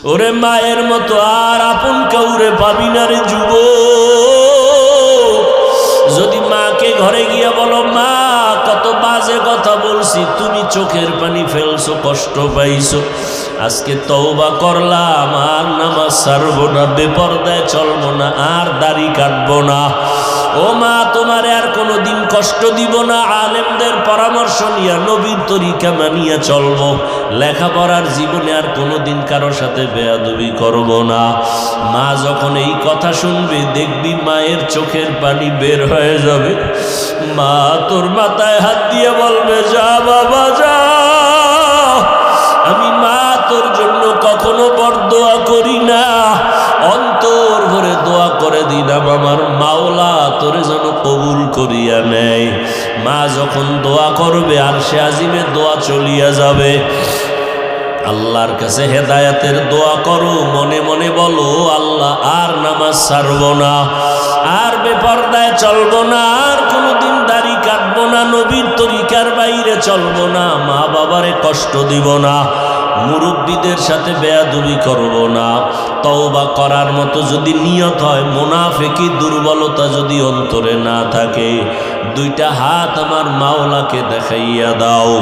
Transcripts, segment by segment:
ওরে মায়ের মতো আর আপন কাউরে পাবি না রে যুব। যদি মাকে ঘরে গিয়ে বলো, মা, কত বাজে কথা বলছি, তুমি চোখের পানি ফেলছো, কষ্ট পাইছো। আজকে তওবা করলাম, আর নামাজ সারবো না, বেপরদায় চলবো না, আর দাড়ি কাটবো না। ও মা, তোমারে আর কোনো দিন কষ্ট দিব না। আলেমদের পরামর্শ নিয়ে নবীর তরিকা মানিয়া চলবো। লেখাপড়ার জীবনে আর কোনো দিন কারোর সাথে বেয়াদবি করব না। মা যখন এই কথা শুনবে, দেখবি মায়ের চোখের পানি বের হয়ে যাবে। মা তোর মাথায় হাত দিয়ে বলবে, যা বাবা, যা করবে আর সে আজিমে দোয়া চলিয়া যাবে। আল্লাহর কাছে হেদায়াতের দোয়া করো, মনে মনে বলো, আল্লাহ আর নামাজ ছাড়ব না, আর বেপর্দায় চলবো না, আর কোনোদিন দাড়ি কাটবো না, নবীর তরিকার বাইরে চলবো না মা বাবারে কষ্ট দিব না, মুরব্বীদের সাথে বেয়াদুবি করব না। তওবা করার মতো যদি নিয়ত হয়, মোনাফেকি দুর্বলতা যদি অন্তরে না থাকে, দুইটা হাত আমার মাওলাকে দেখাইয়া দাও।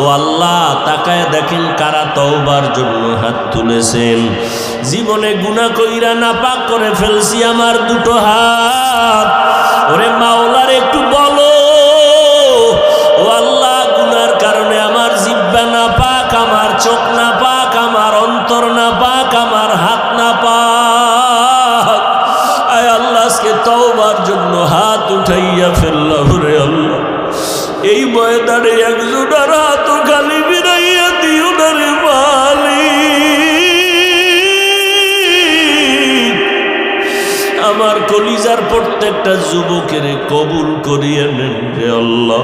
ও আল্লাহ, তাকায় দেখেন কারা তওবার জন্য হাত তুলেছেন। জীবনে গুণা কইরা না পাক করে ফেলছি আমার দুটো হাত। ওরে মাওলার উঠাইয়া ফেললাম আল্লাহ। এই ময়দানে একজনের হাত খালি বিরাইয়া দিও না রে মালিক। আমার কলিজার প্রত্যেকটা যুবকের কবুল করিয়ে নেন রে আল্লাহ।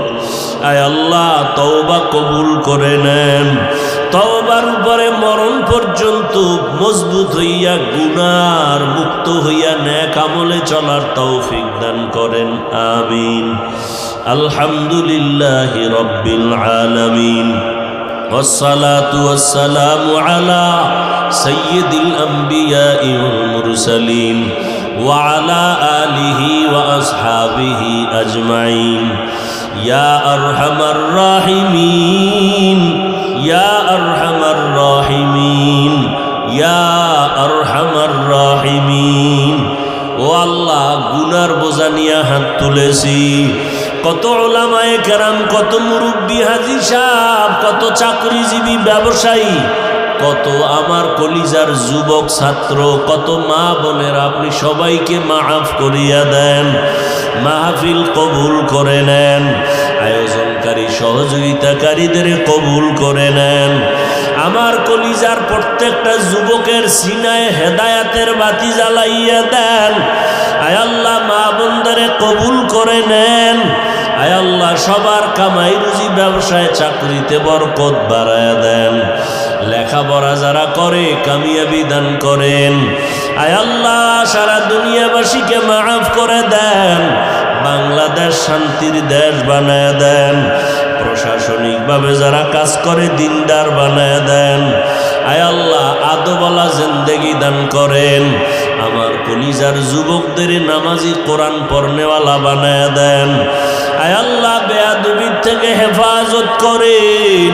আয় আল্লাহ, তওবা কবুল করে নেন। তওবার উপরে মরণ পর্যন্ত মজবুত হইয়া গুনার মুক্ত হইয়া ন্যাক আমলে চলার তৌফিক দান করেন আমিন আলহামদুলিল্লাহ রব্বিল আলামিন والصلاة والسلام على سيد الأنبياء والمرسلين وعلى آله وأصحابه أجمعين يا أرحم الراحمين ইয়া ইয়া হাত তুলেছি। কত কত কত ব্যবসায়ী, কত আমার কলিজার যুবক ছাত্র, কত মা বোনের, আপনি সবাইকে মাহাফ করিয়া দেন, মাহফিল কবুল করে নেন। আয়োজন সহযোগিতাকারীদের কবুল করে নেন। আমার কলিজার প্রত্যেকটা যুবকের সিনায় হেদায়াতের বাতি জ্বালাইয়া দেন। আয়াল্লাহ মা বন্দরে কবুল করে নেন। আয়াল্লাহ সবার কামাই রুজি ব্যবসায় চাকরিতে বরকত বাড়ায় দেন। লেখাপড়া যারা করে, কামিয়াবি দান করেন। আয়াল্লাহ সারা দুনিয়াবাসীকে মাফ করে দেন। বাংলাদেশ শান্তির দেশ বানায় দেন। প্রশাসনিকভাবে যারা কাজ করে, দিনদার বানায় দেন। আয় আল্লাহ আদোবালা জিন্দেগি দান করেন। আমার কলিজার যুবকদের নামাজি কোরআন পড়নেওয়ালা বানায় দেন। আয় আল্লাহ বেয়াদুবির থেকে হেফাজত করেন।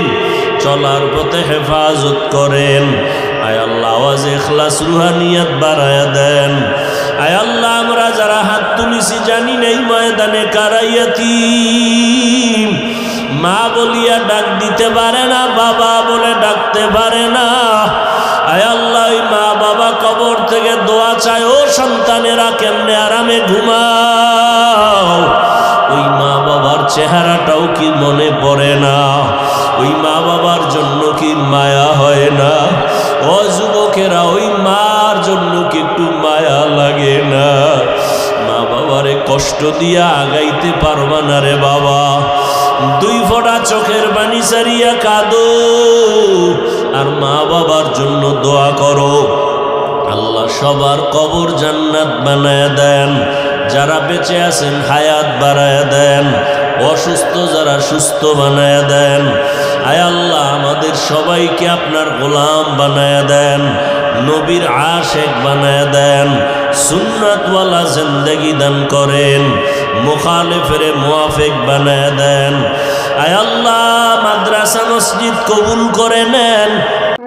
চলার পথে হেফাজত করেন। আয় আল্লাহ আওয়াজ এখলাস, রুহানিয়াত বাড়ায় দেন। আয় আল্লাহ, আমরা যারা হাত তুলিছি জানি নেই ময়দানে কারাইয়াতি মা বলিয়া ডাক দিতে পারে না, বাবা বলে ডাকতে পারে না। আয় আল্লাহ মা বাবা কবর থেকে দোয়া চায়, ও সন্তানেরা কেমনে আরামে ঘুমাও? ওই মা বাবার চেহারাটাও কি মনে পড়ে না? ওই মা বাবার জন্য কি মায়া হয় না? ও যুবকেরা, ওই মার জন্য কি একটু মায়া লাগে না? মা বাবারে কষ্ট দিয়া আগাইতে পারবা না রে বাবা। দুই ফোঁটা চোখের বাণী সারিয়া কাঁদো আর মা বাবার জন্য দোয়া করো। আল্লাহ সবার কবর জান্নাত বানায় দেন। যারা বেঁচে আছেন হায়াত বাড়ায় দেন। অসুস্থ যারা সুস্থ বানায় দেন। আয় আল্লাহ, আমাদের সবাইকে আপনার গোলাম বানায় দেন। নবীর আশেক বানায় দেন। সুন্নাতওয়ালা জিন্দগি দান করেন, মুখালিফের মুয়াফিক বানায় দেন। আয় আল্লাহ, মাদ্রাসা মসজিদ কবুল করে নেন।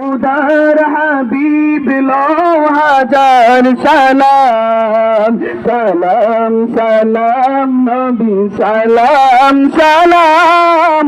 উদার হাবিব হাজার সালাম সালাম সালাম, নবী, সালাম সালাম।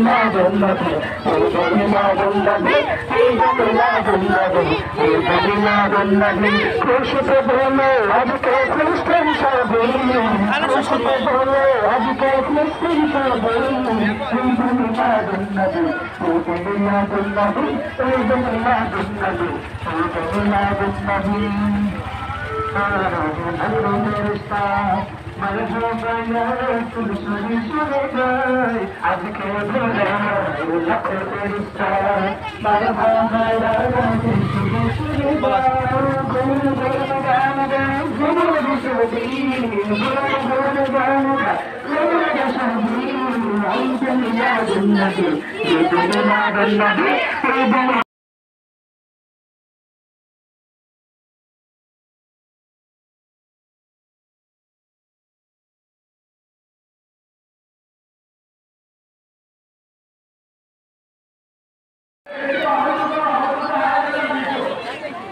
না জন্মতে এই না জন্মতে এই না জন্মতে এই না জন্মতে খুশিতে বলে আজকে খ্রিস্টান সবে খুশিতে বলে আজকে খ্রিস্টান সবে এই না জন্মতে এই না জন্মতে এই না জন্মতে এই না জন্মতে Thank you. এখন যেটা মারবো মায়া তোর সরে সরে যায় আজকে ভোলায় লাখ পরিচয় মারবো মায়া তোর সরে সরে যায় গুণ গুণ গান গান গুণ বিশ্বদি গুণ গুণ গান গান গুণ দশমী আইসা মিলাদ নবী ইবনে মাদন নবী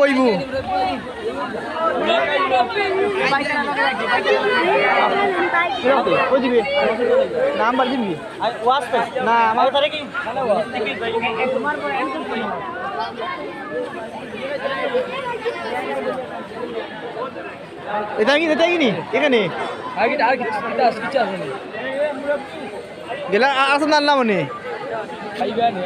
কইবু ও দিবি নাম্বার দিবি? না, আমার তারে কি এটা কি এটা কি নি? এখানে? গেলা আসন আনলাম মনে। খাইবা নে